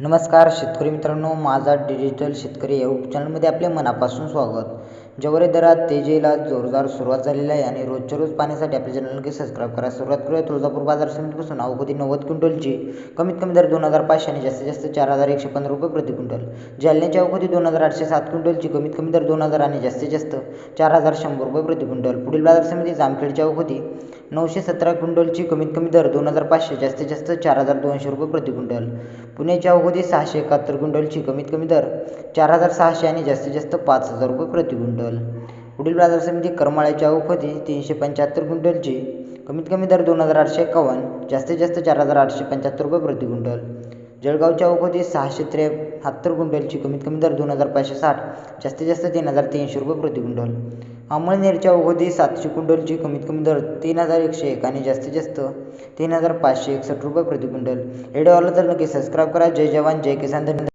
नमस्कार शेतकरी मित्रांनो माझा डिजिटल शेतकरी या यूट्यूब चॅनलमध्ये आपले मनापासून स्वागत. ज्वारी दरात तेजीला जोरदार सुरुवात झालेली आहे आणि रोजच्या रोज पाण्यासाठी आपल्या चॅनल नक्की सबस्क्राईब करा सुरुवात करूया. तुळजापूर बाजार समितीपासून अवघी नव्वद क्विंटलची कमीत कमी दर दोन हजार पाचशे आणि जास्तीत जास्त चार हजार एकशे पंधरा रुपये प्रति क्विंटल. जालन्याच्या अवघी दोन हजार आठशे सात क्विंटलची कमीत कमी दर दोन हजार आणि जास्तीत जास्त चार हजार शंभर रुपये प्रति क्विंटल. पुढील बाजार समिती जामखेडच्या अवघी नऊशे सतरा क्विंटलची कमीत कमी दर दोन हजार पाचशे जास्तीत जास्त चार हजार दोनशे रुपये प्रति क्विंटल. पुण्याच्या अवघोदी सहाशे एकाहत्तर क्विंटलची कमीत कमी दर चार हजार सहाशे आणि जास्तीत जास्त पाच हजार रुपये प्रति क्विंटल. पुढील बाजार समिती करमाळ्याच्या अवघोदी तीनशे पंच्याहत्तर क्विंटलची कमीत कमी दर दोन हजार आठशे एकावन्न जास्तीत जास्त चार हजार आठशे पंच्याहत्तर रुपये प्रति क्विंटल. जळगावच्या अवघोदी सहाशे त्र्याहत्तर क्विंटलची कमीत कमी दर दोन हजार पाचशे साठ जास्तीत जास्त तीन हजार तीनशे रुपये प्रति क्विंटल. अमळनेरच्या अवधी सातशे क्विंटलची कमीत कमी दर तीन हजार एकशे एक आणि जास्तीत जास्त तीन हजार पाचशे एकसष्ट रुपये प्रति क्विंटल व्हिडिओ तर नक्की सबस्क्राईब करा. जय जवान जय किसान. धन्यवाद.